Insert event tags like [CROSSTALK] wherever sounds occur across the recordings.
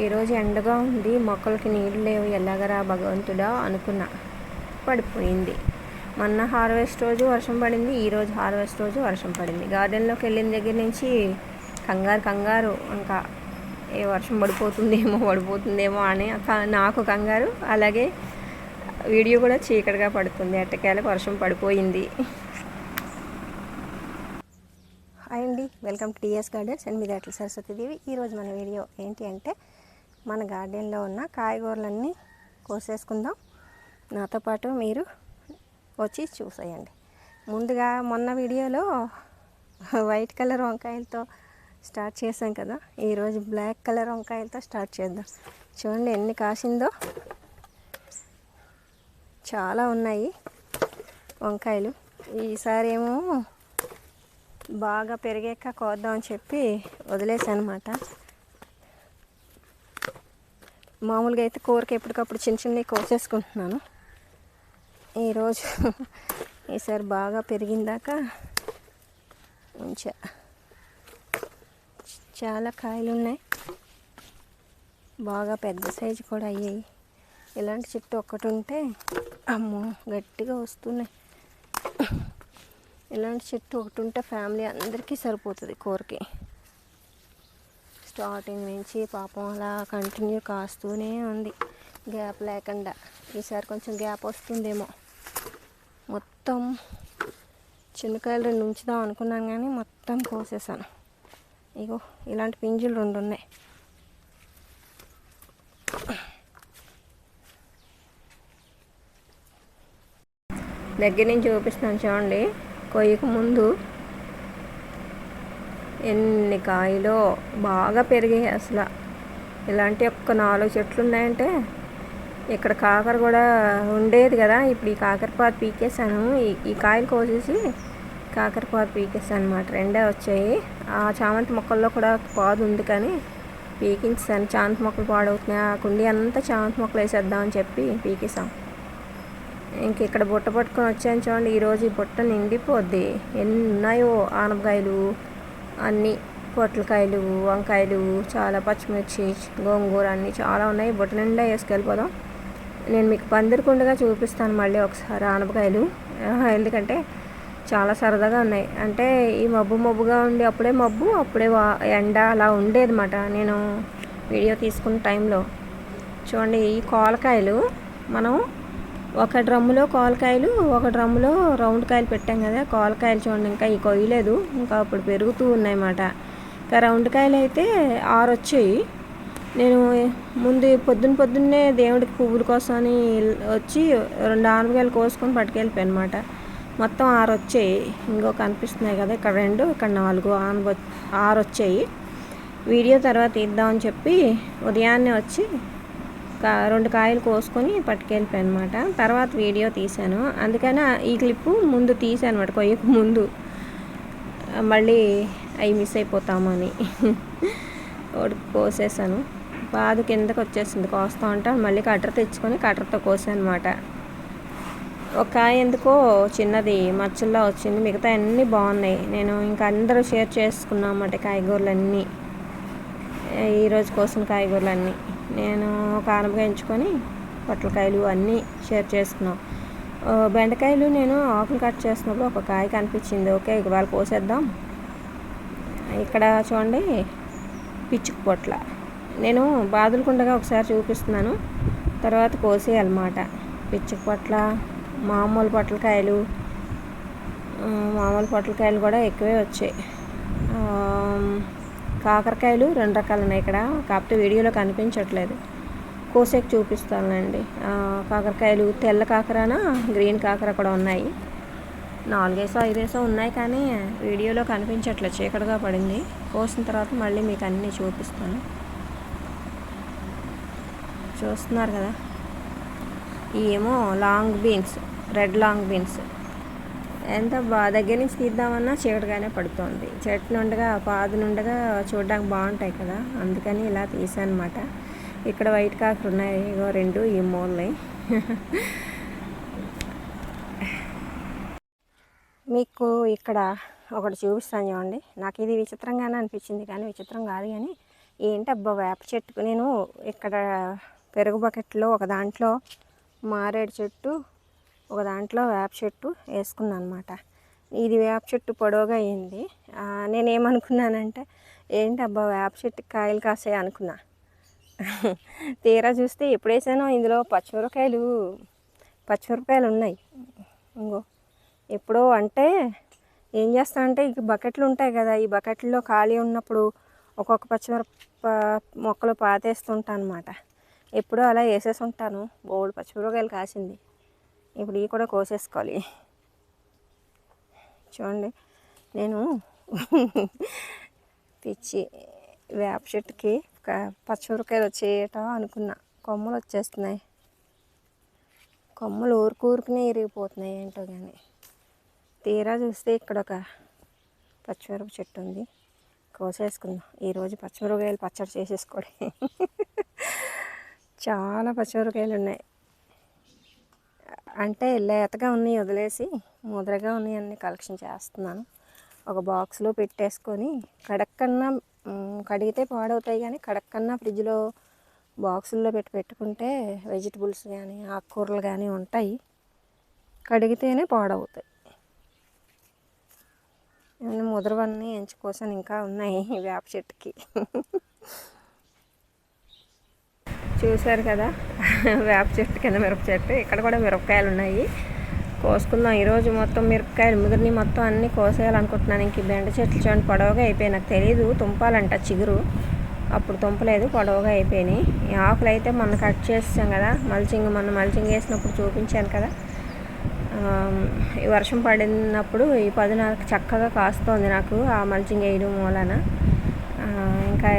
ఈరోజు ఎండగా ఉంది మొక్కలకి నీళ్ళు లేవు ఎలాగరా భగవంతుడా అనుకున్నా. పడిపోయింది. మొన్న హార్వెస్ట్ రోజు వర్షం పడింది ఈరోజు హార్వెస్ట్ రోజు వర్షం పడింది. గార్డెన్లోకి వెళ్ళిన దగ్గర నుంచి కంగారు కంగారు ఇంకా ఏ వర్షం పడిపోతుందేమో పడిపోతుందేమో అని నాకు కంగారు. అలాగే వీడియో కూడా చీకటిగా పడుతుంది అట్టకేలకు వర్షం పడిపోయింది. హాయ్ అండి welcome to TS gardens and మీద అట్ల సరస్వతీదేవి. ఈరోజు మన వీడియో ఏంటి అంటే మన గార్డెన్లో ఉన్న కాయగూరలన్నీ కోసేసుకుందాం. నాతో పాటు మీరు వచ్చి చూసేయండి. ముందుగా మొన్న వీడియోలో వైట్ కలర్ వంకాయలతో స్టార్ట్ చేసాం కదా. ఈరోజు బ్లాక్ కలర్ వంకాయలతో స్టార్ట్ చేద్దాం. చూడండి ఎన్ని కాసిందో. చాలా ఉన్నాయి వంకాయలు. ఈసారి ఏమో బాగా పెరిగాక కోద్దామని చెప్పి వదిలేసాను అన్నమాట మామూలుగా అయితే కూరకి ఎప్పటికప్పుడు చిన్న చిన్నవి కోసేసుకుంటున్నాను. ఈరోజు [LAUGHS] ఈసారి బాగా పెరిగిందాక ఉంచా. చాలా కాయలు ఉన్నాయి. బాగా పెద్ద సైజు కూడా అయ్యాయి. ఇలాంటి చెట్టు ఒక్కటి ఉంటే అమ్మో గట్టిగా వస్తున్నాయి. ఇలాంటి చెట్టు ఒకటి ఉంటే ఫ్యామిలీ అందరికీ సరిపోతుంది కూరకి. స్టార్టింగ్ నుంచి పాపం అలా కంటిన్యూ కాస్తూనే ఉంది. గ్యాప్ లేకుండా. ఈసారి కొంచెం గ్యాప్ వస్తుందేమో. మొత్తం చిన్నకాయలు రెండు ఉంచుదాం అనుకున్నాను కానీ మొత్తం కోసేసాను. ఇగో ఇలాంటి పింజులు రెండు ఉన్నాయి. దగ్గర నుంచి చూపిస్తాను చూడండి. కొయ్యకు ముందు ఎన్ని కాయలో బాగా పెరిగాయి అసలు. ఇలాంటి ఒక్క నాలుగు చెట్లు ఉన్నాయంటే ఇక్కడ కాకర కూడా ఉండేది కదా. ఇప్పుడు ఈ కాకరపాత పీకేసాను ఈ- ఈ కాయలు కోసేసి కాకరపాత పీకేసాను అనమాట రెండే వచ్చాయి. ఆ చామంతి మొక్కల్లో కూడా పాదు ఉంది కానీ పీకించాను చామంతి మొక్కలు పాడవుతున్నాయి. ఆ కుండీ అంతా చామంతి మొక్కలు వేసేద్దామని చెప్పి పీకేసాం ఇంక ఇక్కడ బుట్ట పట్టుకొని వచ్చాను చూడండి. ఈరోజు ఈ బుట్ట నిండిపోద్ది. ఎన్ని ఉన్నాయో ఆనపకాయలు. అన్నీ పొట్లకాయలు వంకాయలు చాలా పచ్చిమిర్చి గోంగూర అన్నీ చాలా ఉన్నాయి. బుట్ట నిండా వేసుకెళ్ళిపోదాం. నేను మీకు పందిరికుండగా చూపిస్తాను మళ్ళీ ఒకసారి ఆనపకాయలు. ఎందుకంటే చాలా సరదాగా ఉన్నాయి. అంటే ఈ మబ్బు మబ్బుగా ఉండి అప్పుడే మబ్బు అప్పుడే వా- ఎండ అలా ఉండేదన్నమాట. నేను వీడియో తీసుకున్న టైంలో. చూడండి ఈ కోలకాయలు మనం ఒక డ్రమ్ములో కోలకాయలు ఒక డ్రమ్ములో రౌండ్ కాయలు పెట్టాం కదా కోలకాయలు చూడండి ఇంకా ఈ కొయ్యలేదు ఇంకా అప్పుడు పెరుగుతూ ఉన్నాయన్నమాట. ఇంకా రౌండ్ కాయలు అయితే ఆరు వచ్చాయి నేను ముందు పొద్దున్న పొద్దున్నే దేవుడికి పువ్వుల కోసం అని వచ్చి రెండు ఆనపకాయలు కోసుకొని పట్టుకెళ్ళిపోయాను అనమాట మొత్తం ఆరు వచ్చాయి ఇంకో కనిపిస్తున్నాయి కదా ఇక్కడ రెండు ఇక్కడ నాలుగు ఆనబ ఆరు వచ్చాయి వీడియో తర్వాత ఇద్దామని చెప్పి ఉదయాన్నే వచ్చి రెండు కాయలు కోసుకొని పట్టుకెళ్ళిపోయాను అనమాట తర్వాత వీడియో తీశాను. అందుకని ఈ క్లిప్పు ముందు తీసాను అనమాట కొయ్యకు ముందు. మళ్ళీ అవి మిస్ అయిపోతామని ఒకటి కోసేసాను. బాధ కిందకి వచ్చేసింది. కోస్తా ఉంటా మళ్ళీ కట్టర్ తెచ్చుకొని కట్టర్తో కోసాను అనమాట ఒక కాయ ఎందుకో చిన్నది మచ్చల్లో వచ్చింది. మిగతా అన్నీ బాగున్నాయి. నేను ఇంకా అందరూ షేర్ చేసుకున్నాం అన్నమాట కాయగూరలన్నీ. ఈరోజు కోసిన కాయగూరలన్నీ. నేను కారంగా ఎంచుకొని పొట్లకాయలు అన్నీ షేర్ చేసుకున్నాం. బెండకాయలు నేను ఆకులు కట్ చేసినప్పుడు ఒక కాయ కనిపించింది. ఓకే ఇవాళ కోసేద్దాం. ఇక్కడ చూడండి పిచ్చుకు పొట్ల. నేను బాదులకుండగా ఒకసారి చూపిస్తున్నాను. తర్వాత కోసేయాలన్నమాట. పిచ్చుకు పొట్ల మామూలు పొట్లకాయలు మామూలు పొట్లకాయలు కూడా ఎక్కువే వచ్చాయి. కాకరకాయలు రెండు రకాలు ఉన్నాయి ఇక్కడ. కాకపోతే వీడియోలో కనిపించట్లేదు. కోసేకి చూపిస్తానండి కాకరకాయలు తెల్ల కాకరనా గ్రీన్ కాకర కూడా ఉన్నాయి. నాలుగేసో ఐదేసో ఉన్నాయి కానీ వీడియోలో కనిపించట్లేదు. చీకటిగా పడింది. కోసిన తర్వాత మళ్ళీ మీకు అన్నీ చూపిస్తాను. చూస్తున్నారు కదా? ఏమో long beans red long beans. ఎంత బా దగ్గర నుంచి తీద్దామన్నా చీకటిగానే పడుతోంది. చెట్టు నుండగా పాదు నుండగా చూడడానికి బాగుంటాయి కదా. అందుకని ఇలా తీసానమాట ఇక్కడ వైట్ కాకులు ఉన్నాయి. ఇగో రెండు ఈ మూలని. మీకు ఇక్కడ ఒకటి చూపిస్తాను చూడండి. నాకు ఇది విచిత్రంగానే అనిపించింది కానీ విచిత్రం కాదు కానీ ఏంటబ్బా వేప చెట్టుకు నేను ఇక్కడ పెరుగు బకెట్లో ఒక దాంట్లో మారేడు చెట్టు ఒక దాంట్లో వేప చెట్టు వేసుకున్నాను అనమాట ఇది వేప చెట్టు పొడవుగా అయింది. నేనేమనుకున్నానంటే నేనేమనుకున్నానంటే ఏంటబ్బా వేప చెట్టు కాయలు కాసాయి అనుకున్నా. తీరా చూస్తే ఎప్పుడు వేసానో ఇందులో పచ్చిమిరకాయలు పచ్చిమిరపకాయలు ఉన్నాయి. ఇంకో ఎప్పుడో అంటే ఏం చేస్తానంటే ఇక బకెట్లు ఉంటాయి కదా ఈ బకెట్లో ఖాళీ ఉన్నప్పుడు ఒక్కొక్క పచ్చిమిరప మొక్కలు పాతేస్తుంటాను అనమాట ఎప్పుడో అలా వేసేసి ఉంటాను బోల్డ్ పచ్చిమిరపకాయలు కాసింది. ఇప్పుడు ఇవి కూడా కోసేసుకోవాలి. చూడండి నేను పిచ్చి వేప చెట్టుకి పచ్చిమిరకాయలు వచ్చేయట అనుకున్నా. కొమ్మలు వచ్చేస్తున్నాయి. కొమ్మలు ఊరుకూరుకునే ఇరిగిపోతున్నాయి ఏంటో కానీ తీరా చూస్తే ఇక్కడ ఒక పచ్చిమిరప చెట్టు ఉంది. కోసేసుకుందాం. ఈరోజు పచ్చిమిరపకాయలు పచ్చడి చేసేసుకోవడం. చాలా పచ్చిమిరపకాయలు ఉన్నాయి. అంటే లేతగా ఉన్నాయి వదిలేసి ముద్రగా ఉన్నాయి అన్ని కలెక్షన్ చేస్తున్నాను. ఒక బాక్స్లో పెట్టేసుకొని కడక్కన్నా కడిగితే పాడవుతాయి కానీ కడక్కన్నా ఫ్రిడ్జ్లో బాక్సుల్లో పెట్టి పెట్టుకుంటే వెజిటబుల్స్ కానీ ఆకుకూరలు కానీ ఉంటాయి. కడిగితేనే పాడవుతాయి. ముద్రవన్నీ ఎంచుకోసాను ఇంకా ఉన్నాయి వేప చెట్టుకి. చూశారు కదా. వేప చెట్టు కింద మిరప చెట్టు. ఇక్కడ కూడా మిరపకాయలు ఉన్నాయి. కోసుకుందాం. ఈరోజు మొత్తం మిరపకాయలు ముదిరిని మొత్తం అన్నీ కోసేయాలనుకుంటున్నాను. ఇంక బెండ చెట్లు చూడండి పొడవుగా అయిపోయి నాకు తెలియదు తుంపాలంట చిగురు. అప్పుడు తుంపలేదు పొడవుగా అయిపోయినాయి. ఈ ఆకులు అయితే మొన్న కట్ చేసాం కదా. మల్చింగ్ మొన్న మల్చింగ్ వేసినప్పుడు చూపించాను కదా. ఈ వర్షం పడినప్పుడు ఈ పదునాలకు చక్కగా కాస్తోంది నాకు ఆ మల్చింగ్ వేయడం మూలన ఇంకా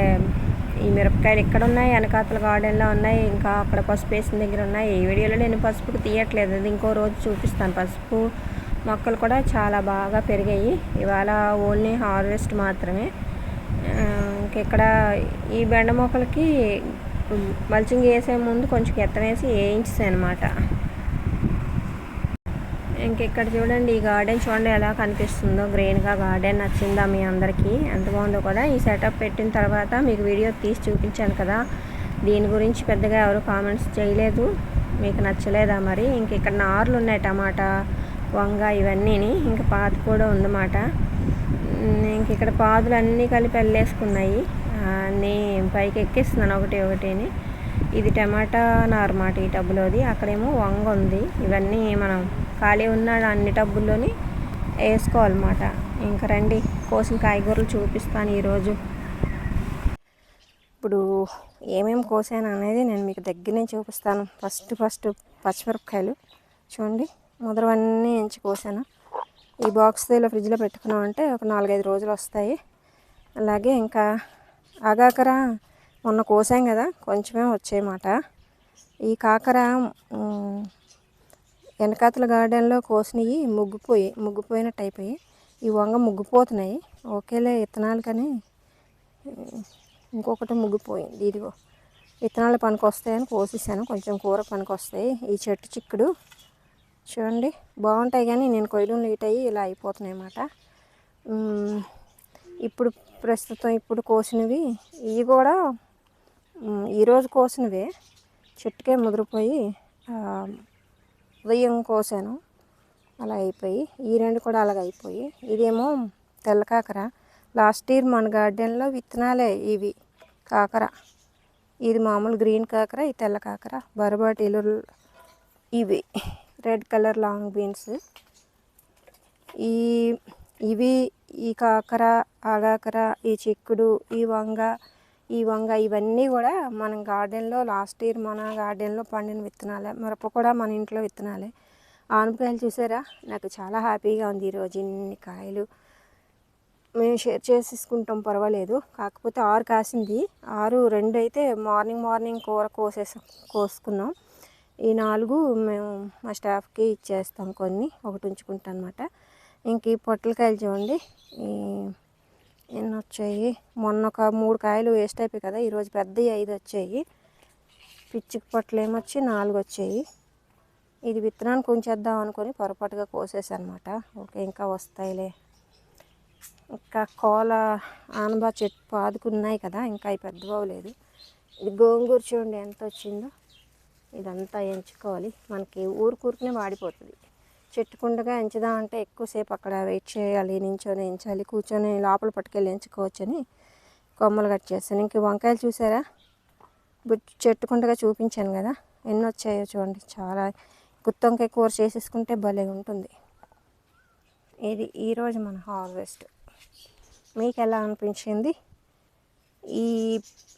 ఈ మిరపకాయలు ఇక్కడ ఉన్నాయి వెనకాతల గార్డెన్లో ఉన్నాయి ఇంకా అక్కడ పసుపు వేసిన దగ్గర ఉన్నాయి. ఈ వీడియోలో నేను పసుపుకు తీయట్లేదు. అది ఇంకో రోజు చూపిస్తాను. పసుపు మొక్కలు కూడా చాలా బాగా పెరిగాయి. ఇవాళ ఓన్లీ హార్వెస్ట్ మాత్రమే. ఆ, ఇంకెక్కడ ఈ బెండ మొక్కలకి మల్చింగ్ వేసే ముందు కొంచెం ఎత్తనేసి వేసి అనమాట ఇంకెక్కడ చూడండి ఈ గార్డెన్ చూడండి ఎలా కనిపిస్తుందో. గ్రీన్గా గార్డెన్ నచ్చిందా మీ అందరికీ? ఎంత బాగుందో కూడా ఈ సెటప్ పెట్టిన తర్వాత మీకు వీడియో తీసి చూపించాను కదా. దీని గురించి పెద్దగా ఎవరు కామెంట్స్ చేయలేదు. మీకు నచ్చలేదా మరి? ఇంక ఇక్కడ నార్లు ఉన్నాయి టమాటా వంగ ఇవన్నీని. ఇంకా పాత కూడా ఉందన్నమాట. ఇంక ఇక్కడ పాదులు అన్నీ కలిపి వెళ్ళేసుకున్నాయి అన్నీ పైకి ఎక్కిస్తున్నాను ఒకటి ఒకటిని. ఇది టమాటా నారమాట ఈ టబ్బులోది. అక్కడేమో వంగ ఉంది. ఇవన్నీ మనం ఖాళీ ఉన్న అన్ని టబ్బుల్లోని వేసుకోవాలన్నమాట. ఇంకా రండి కోసిన కాయగూరలు చూపిస్తాను ఈరోజు. ఇప్పుడు ఏమేమి కోసాను అనేది నేను మీకు దగ్గర నుంచి చూపిస్తాను. ఫస్ట్ ఫస్ట్ పచ్చిమిరపకాయలు. చూడండి ముదరవన్నీ ఎంచి కోసాను. ఈ బాక్స్ ఇలా ఫ్రిడ్జ్లో పెట్టుకున్నాం అంటే ఒక నాలుగైదు రోజులు వస్తాయి. అలాగే ఇంకా ఆగాకరా మొన్న కోసాం కదా కొంచెమే వచ్చాయన్నమాట ఈ కాకర వెనకాతల గార్డెన్లో కోసినవి ముగ్గిపోయి ముగ్గిపోయినట్టు అయిపోయి ఈ వంగ ముగ్గిపోతున్నాయి. ఒకేలే విత్తనాలు కానీ ఇంకొకటి ముగ్గిపోయింది. ఇదిగో విత్తనాలు పనికి వస్తాయని కోసేసాను. కొంచెం కూర పనికి వస్తాయి ఈ చెట్టు చిక్కుడు చూడండి బాగుంటాయి కానీ నేను కొయ్యడం లేట్ అయ్యి ఇలా అయిపోతున్నాయి అన్నమాట. ఇప్పుడు ప్రస్తుతం ఇప్పుడు కోసినవి ఇవి కూడా ఈరోజు కోసినవే. చెట్టుకే ముదిరిపోయి ఉదయం కోసాను. అలా అయిపోయి ఈ రెండు కూడా అలాగ అయిపోయి. ఇదేమో తెల్ల కాకర. లాస్ట్ ఇయర్ మన గార్డెన్లో విత్తనాలే ఇవి. కాకర. ఇది మామూలు గ్రీన్ కాకర ఈ తెల్ల కాకర. బరబాటీలు ఇవి. Red colour long beans. ఈ ఇవి ఈ కాకర ఆగాకర ఈ చిక్కుడు ఈ వంగ ఈ వంగ ఇవన్నీ కూడా మనం గార్డెన్లో లాస్ట్ ఇయర్ మన గార్డెన్లో పండిన విత్తనాలే మిరప కూడా మన ఇంట్లో విత్తనాలే. ఆనపకాయలు చూసారా? నాకు చాలా హ్యాపీగా ఉంది ఈరోజు ఇన్ని కాయలు. మేము షేర్ చేసేసుకుంటాం పర్వాలేదు. కాకపోతే ఆరు కాసింది. ఆరు రెండు అయితే మార్నింగ్ మార్నింగ్ కూర కోసేసాం కోసుకున్నాం. ఈ నాలుగు మేము మా స్టాఫ్కి ఇచ్చేస్తాం కొన్ని ఒకటి ఉంచుకుంటాం అనమాట ఇంక ఈ పొట్లకాయలు చూడండి. ఈ ఎన్ని వచ్చాయి మొన్న ఒక మూడు కాయలు వేస్ట్ అయిపోయి కదా ఈరోజు పెద్దవి ఐదు వచ్చాయి. పిచ్చికి పొట్లు ఏమొచ్చి నాలుగు వచ్చాయి. ఇది విత్తనాన్ని కొంచేద్దాం అనుకొని పొరపాటుగా కోసేసనమాట ఓకే ఇంకా వస్తాయిలే. ఇంకా కోల ఆనబా చెట్టు పాదుకున్నాయి కదా ఇంకా అవి పెద్ద ఇది గోంగూర చూడండి ఎంత వచ్చిందో ఇదంతా ఎంచుకోవాలి. మనకి ఊరుకూరుకునే వాడిపోతుంది. చెట్టుకుండగా ఎంచుదామంటే ఎక్కువసేపు అక్కడ వెయిట్ చేయాలి నించొని ఎంచాలి కూర్చొని లోపల పట్టుకెళ్ళి ఎంచుకోవచ్చని కొమ్మలు కట్ చేస్తాను. ఇంక వంకాయలు చూసారా? చెట్టుకుండగా చూపించాను కదా ఎన్ని వచ్చాయో చూడండి. చాలా గుత్తొంకాయ కూర చేసేసుకుంటే భలే ఉంటుంది. ఇది ఈరోజు మన హార్వెస్ట్. మీకు ఎలా అనిపించింది? ఈ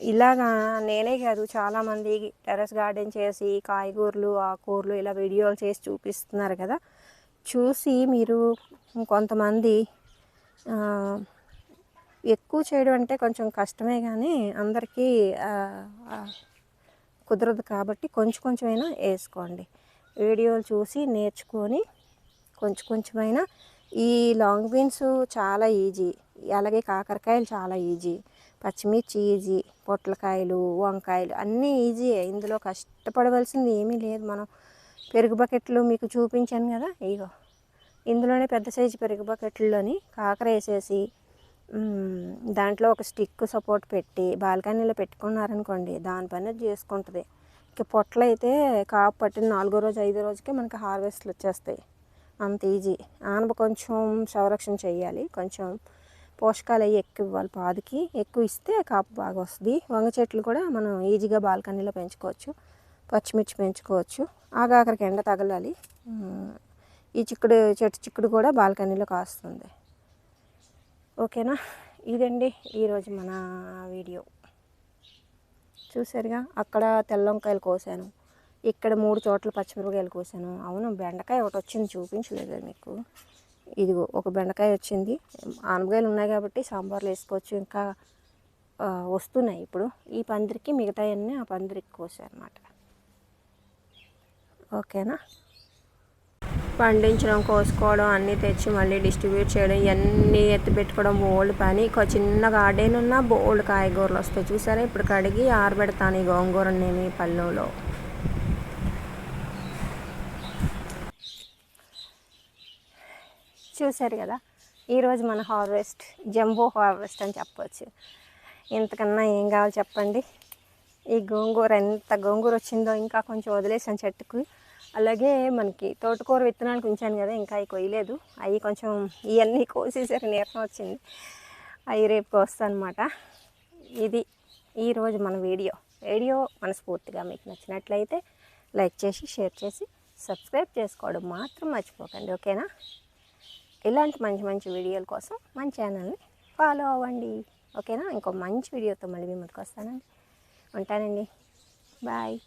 ఇలాగా నేనే కాదు చాలామంది టెర్రస్ గార్డెన్ చేసి కాయగూరలు ఆకూరలు ఇలా వీడియోలు చేసి చూపిస్తున్నారు కదా. చూసి మీరు కొంతమంది ఎక్కువ చేయడం అంటే కొంచెం కష్టమే కానీ అందరికీ కుదరదు కాబట్టి కొంచెం కొంచెమైనా వేసుకోండి. వీడియోలు చూసి నేర్చుకొని కొంచెం కొంచెమైనా ఈ లాంగ్ బీన్స్ చాలా ఈజీ. అలాగే కాకరకాయలు చాలా ఈజీ. పచ్చిమిర్చి ఈజీ. పొట్లకాయలు వంకాయలు అన్నీ ఈజీయే. ఇందులో కష్టపడవలసింది ఏమీ లేదు. మనం పెరుగు బకెట్లు మీకు చూపించాను కదా ఇగో. ఇందులోనే పెద్ద సైజు పెరుగు బకెట్లలోని కాకర వేసేసి దాంట్లో ఒక స్టిక్ సపోర్ట్ పెట్టి బాల్కనీలో పెట్టుకున్నారనుకోండి దాని పని చేసుకుంటుంది. ఇక పొట్టలు అయితే కాపు పట్టిన నాలుగో రోజు ఐదో రోజుకే మనకి హార్వెస్ట్లు వచ్చేస్తాయి. అంత ఈజీ. ఆనప కొంచెం సంరక్షణ చేయాలి. కొంచెం పోషకాలు అవి ఎక్కువ ఇవ్వాలి పాదికి. ఎక్కువ ఇస్తే కాపు బాగా వస్తుంది. వంగ చెట్లు కూడా మనం ఈజీగా బాల్కనీలో పెంచుకోవచ్చు. పచ్చిమిర్చి పెంచుకోవచ్చు ఆగాకరికి ఎండ తగలాలి. ఈ చిక్కుడు చెట్టు చిక్కుడు కూడా బాల్కనీలో కాస్తుంది. ఓకేనా? ఇదండి ఈరోజు మన వీడియో. చూసారుగా అక్కడ తెల్ల వంకాయలు కోసాను. ఇక్కడ మూడు చోట్ల పచ్చిమిరపకాయలు కోసాను. అవును బెండకాయ ఒకటి వచ్చింది చూపించలేదు మీకు? ఇదిగో ఒక బెండకాయ వచ్చింది. ఆనపకాయలు ఉన్నాయి కాబట్టి సాంబార్లు వేసుకోవచ్చు. ఇంకా వస్తున్నాయి ఇప్పుడు. ఈ పందిరికి మిగతాయన్నీ ఆ పందిరికి కోసారన్నమాట ఓకేనా? పండించడం కోసుకోవడం అన్నీ తెచ్చి మళ్ళీ డిస్ట్రిబ్యూట్ చేయడం ఇవన్నీ ఎత్తి పెట్టుకోవడం బోల్డ్ పని. ఒక చిన్న గార్డెన్ ఉన్న బోల్డ్ కాయగూరలు వస్తాయి. చూసారా? ఇప్పుడు కడిగి ఆరబెడతాను ఈ గోంగూరని నేను పళ్ళులో. చూశారు కదా? ఈరోజు మన హార్వెస్ట్ జంబో హార్వెస్ట్ అని చెప్పవచ్చు ఇంతకన్నా ఏం కావాలి చెప్పండి? ఈ గోంగూర ఎంత గోంగూర వచ్చిందో ఇంకా కొంచెం వదిలేసాను చెట్టుకు. అలాగే మనకి తోటకూర విత్తనాలకు ఉంచాను కదా ఇంకా అవి కొయ్యలేదు. అవి కొంచెం ఇవన్నీ కోసేసరికి నీరసం వచ్చింది. అవి రేపు కోస్తానమాట. ఇది ఈరోజు మన వీడియో. వీడియో మనస్ఫూర్తిగా మీకు నచ్చినట్లయితే లైక్ చేసి షేర్ చేసి సబ్స్క్రైబ్ చేసుకోవడం మాత్రం మర్చిపోకండి ఓకేనా? ఇలాంటి మంచి మంచి వీడియోల కోసం మన ఛానల్ని ఫాలో అవ్వండి ఓకేనా? ఇంకో మంచి వీడియోతో మళ్ళీ మీ ముందుకు వస్తానండి. ఉంటానండి. బాయ్.